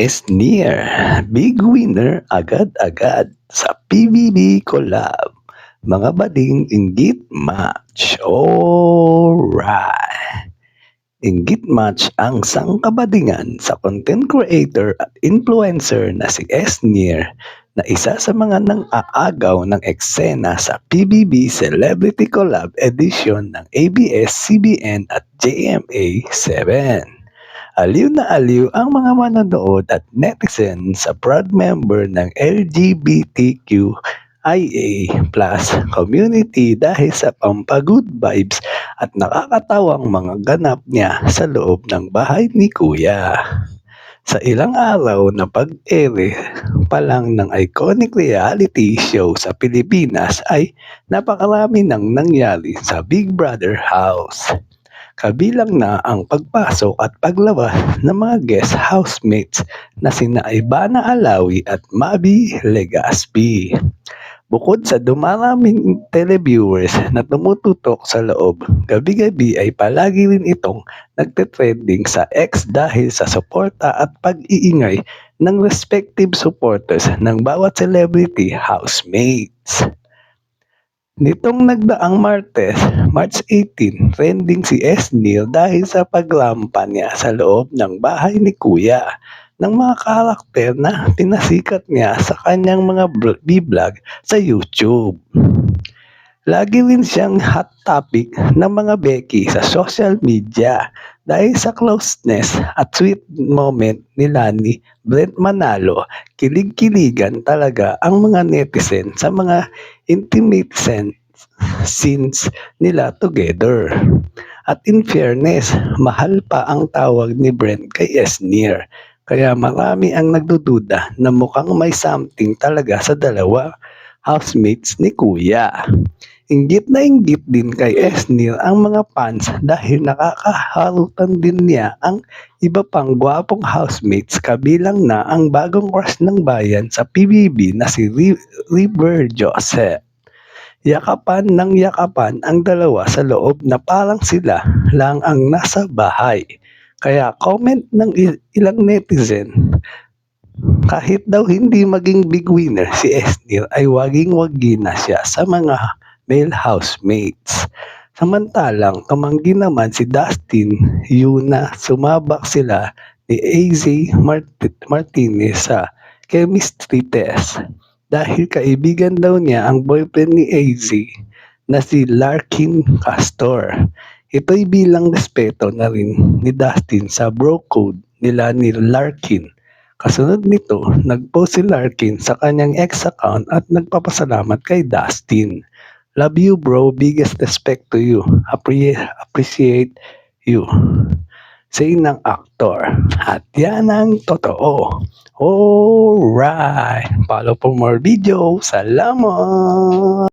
is near. Big winner agad-agad sa PBB Collab. Mga bading inggit match. Alright. Inggit match ang sangkabadingan sa content creator at influencer na si Esnier na isa sa mga nang-aagaw ng eksena sa PBB Celebrity Collab Edition ng ABS-CBN at JMA 7. Aliw na aliw ang mga manonood at netizen sa proud member ng LGBTQIA plus community dahil sa pampagood vibes at nakakatawang mga ganap niya sa loob ng bahay ni Kuya. Sa ilang araw na pag-ere pa lang ng iconic reality show sa Pilipinas ay napakarami nang nangyari sa Big Brother house. Kabilang na ang pagpasok at paglabas ng mga guest housemates na sina Ivana Alawi at Mabi Legaspi. Bukod sa dumaraming televiewers na tumututok sa loob, gabi-gabi ay palagi rin itong nagte-trending sa X dahil sa suporta at pag-iingay ng respective supporters ng bawat celebrity housemates. Nitong nagdaang Martes, March 18, trending si S. Neil dahil sa paglampa niya sa loob ng bahay ni Kuya ng mga karakter na pinasikat niya sa kanyang mga b-vlog sa YouTube. Lagi rin siyang hot topic ng mga Becky sa social media dahil sa closeness at sweet moment nila ni Brent Manalo, kilig-kiligan talaga ang mga netizen sa mga intimate scenes nila together. At in fairness, mahal pa ang tawag ni Brent kay Esnir. Kaya marami ang nagdududa na mukhang may something talaga sa dalawa housemates ni Kuya. Inggit na inggit din kay Esnir ang mga fans dahil nakakaharutan din niya ang iba pang gwapong housemates kabilang na ang bagong crush ng bayan sa PBB na si River Joseph. Yakapan ng yakapan ang dalawa sa loob na parang sila lang ang nasa bahay. Kaya comment ng ilang netizen, kahit daw hindi maging big winner si Esnir ay waging-wagi na siya sa mga male housemates. Samantalang tumanggi naman si Dustin yun na sumabak sila ni AZ Mart- Martinez sa chemistry test dahil kaibigan daw niya ang boyfriend ni AZ na si Larkin Castor. Ito'y bilang respeto na rin ni Dustin sa bro code nila ni Larkin. Kasunod nito, nag-post si Larkin sa kanyang ex account at nagpapasalamat kay Dustin. Love you bro, biggest respect to you. Appre- appreciate you. Say ng aktor. At yan ang totoo. Alright. Follow for more video. Salamat!